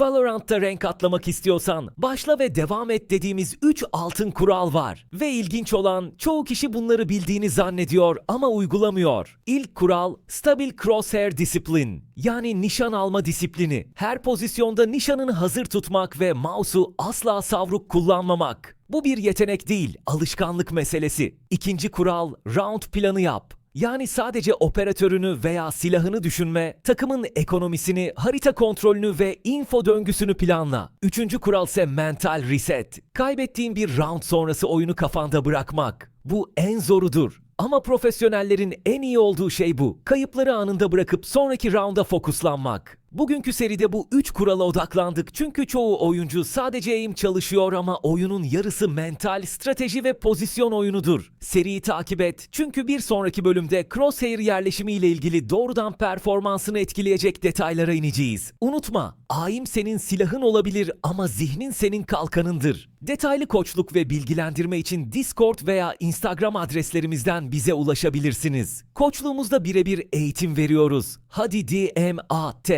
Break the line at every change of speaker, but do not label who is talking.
Valorant'ta renk atlamak istiyorsan başla ve devam et dediğimiz 3 altın kural var. Ve ilginç olan çoğu kişi bunları bildiğini zannediyor ama uygulamıyor. İlk kural stabil crosshair disiplin yani nişan alma disiplini. Her pozisyonda nişanını hazır tutmak ve mouse'u asla savruk kullanmamak. Bu bir yetenek değil, alışkanlık meselesi. İkinci kural round planı yap. Yani sadece operatörünü veya silahını düşünme, takımın ekonomisini, harita kontrolünü ve info döngüsünü planla. Üçüncü kural ise mental reset. Kaybettiğin bir round sonrası oyunu kafanda bırakmak. Bu en zorudur. Ama profesyonellerin en iyi olduğu şey bu. Kayıpları anında bırakıp sonraki rounda fokuslanmak. Bugünkü seride bu 3 kurala odaklandık çünkü çoğu oyuncu sadece aim çalışıyor ama oyunun yarısı mental, strateji ve pozisyon oyunudur. Seriyi takip et çünkü bir sonraki bölümde crosshair yerleşimi ile ilgili doğrudan performansını etkileyecek detaylara ineceğiz. Unutma, aim senin silahın olabilir ama zihnin senin kalkanındır. Detaylı koçluk ve bilgilendirme için Discord veya Instagram adreslerimizden bize ulaşabilirsiniz. Koçluğumuzda birebir eğitim veriyoruz. Hadi DM at.